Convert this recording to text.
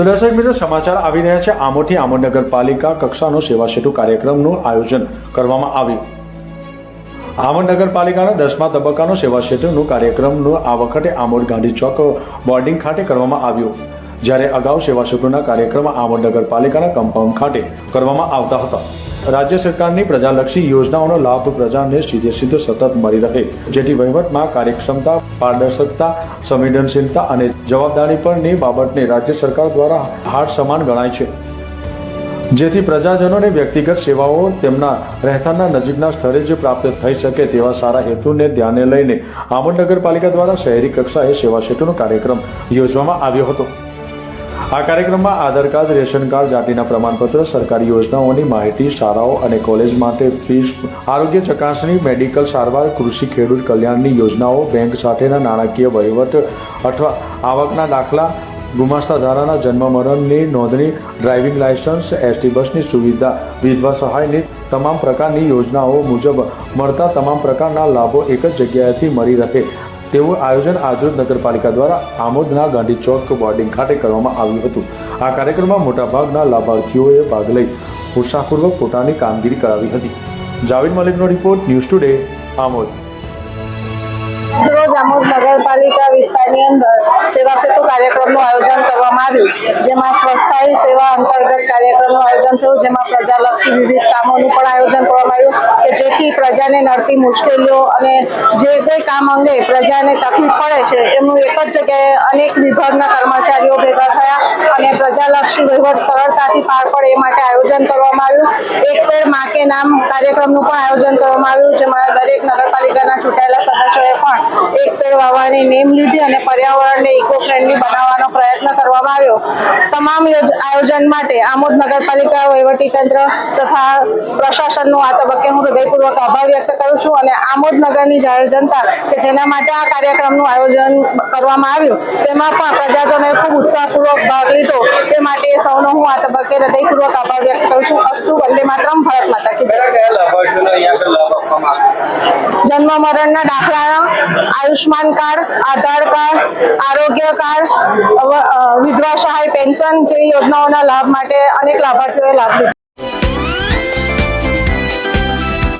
તો દર્શક મિત્રો, સમાચાર આવી રહ્યા છે. આમોઠી આમોદ નગરપાલિકા કક્ષાનો સેવા સેતુ કાર્યક્રમનું આયોજન કરવામાં આવ્યું. આમોદ નગરપાલિકાના દસમા તબક્કાનો સેવા સેતુનું કાર્યક્રમનું આ વખતે આમોદ ગાંધી ચોક બોર્ડિંગ ખાતે કરવામાં આવ્યું. જ્યારે અગાઉ સેવા સેતુના કાર્યક્રમ આમોદ નગરપાલિકાના કમ્પાઉન્ડ ખાતે કરવામાં આવતા હતા. રાજ્ય સરકારની પ્રજાલક્ષી યોજનાઓનો લાભ પ્રજાને સીધે સીધો સતત મળી રહે, જેથી વહીવટમાં કાર્યક્ષમતા, પારદર્શકતા, સંવેદનશીલતા અને જવાબદારી પરની બાબતને રાજ્ય સરકાર દ્વારા હાર સમાન ગણાય છે. જેથી પ્રજાજનોને વ્યક્તિગત સેવાઓ તેમના રહેઠાણના નજીકના સ્થળે જ પ્રાપ્ત થઈ શકે તેવા સારા હેતુને ધ્યાને લઈને આમોદ નગરપાલિકા દ્વારા શહેરી કક્ષાએ સેવા સેતુનો કાર્યક્રમ યોજવામાં આવ્યો હતો. આ કાર્યક્રમમાં આધાર કાર્ડ, રેશન કાર્ડ, જાતિના પ્રમાણપત્ર, સરકારી યોજનાઓની માહિતી, શાળાઓ અને કોલેજ માટે ફીસ, આરોગ્ય ચકાસણી, મેડિકલ સારવાર, કૃષિ ખેડૂત કલ્યાણની યોજનાઓ, બેંક સાથેના નાણાકીય વહીવટ અથવા આવકના દાખલા, ગુમાસ્તા ધારાના જન્મ મરણની નોંધણી, ડ્રાઇવિંગ લાયસન્સ એસટી બસની સુવિધા, વિધવા સહાયની તમામ પ્રકારની યોજનાઓ મુજબ મળતા તમામ પ્રકારના લાભો એક જ જગ્યાએથી મળી રહે. તેવું આયોજન આજરોજ નગરપાલિકા દ્વારા આમોદના ગાંધી ચોક બોર્ડિંગ ખાતે કરવામાં આવ્યું હતું. આ કાર્યક્રમમાં મોટાભાગના લાભાર્થીઓએ ભાગ લઈ ઉત્સાહપૂર્વક પોતાની કામગીરી કરાવી હતી. જાવેદ મલિકનો રિપોર્ટ ન્યૂઝ ટુડે, આમોદ. રોજ નગરપાલિકા વિસ્તારની અંદર સેવા કાર્યક્રમનું આયોજન કરવામાં આવ્યું, જેમાં સ્વસ્થાયી સેવા અંતર્ગત કાર્યક્રમનું આયોજન થયું, જેમાં પ્રજાલક્ષી કામોનું પણ આયોજન કરવામાં આવ્યું જેથી પ્રજાને નડતી મુશ્કેલીઓ અને જે કોઈ કામ અંગે પ્રજાને તકલીફ પડે છે, એમનું એક જ જગ્યાએ અનેક વિભાગના કર્મચારીઓ ભેગા થયા અને પ્રજાલક્ષી વહીવટ સરળતાથી પાર પડે એ માટે આયોજન કરવામાં આવ્યું. એક પેડમાં કે નામ કાર્યક્રમનું પણ આયોજન કરવામાં આવ્યું, જેમાં દરેક નગરપાલિકાના ચૂંટાયેલા સદસ્યોએ પણ એક પેડ વાવવાની નેમ લીધી અને પર્યાવરણને ઇકો ફ્રેન્ડલી બનાવવાનો પ્રયત્ન કરવામાં આવ્યો. તમામ આયોજન માટે આમોદ નગરપાલિકા વહીવટીતંત્ર તથા પ્રશાસનનો આ તબક્કે હું હૃદયપૂર્વક આભાર વ્યક્ત કરું છું અને આમોદ નગરની જાહેર જનતા કે જેના માટે આ કાર્યક્રમનું આયોજન કરવામાં આવ્યું, તેમાં પણ પ્રજાજનોએ ખૂબ ઉત્સાહપૂર્વક ભાગ લીધો. તે માટે સૌનો હું આ તબક્કે હૃદયપૂર્વક આભાર વ્યક્ત કરું છું. અસ્તુ વંદે માતરમ, ભારત માતા કી જન્મ મરણના દાખલા આયુષ્માન કાર્ડ, આધાર કાર્ડ, આરોગ્ય કાર્ડ વિધવા સહાય, પેન્શન જેવી યોજનાઓના લાભ માટે અનેક લાભાર્થીઓએ લાભ લીધો.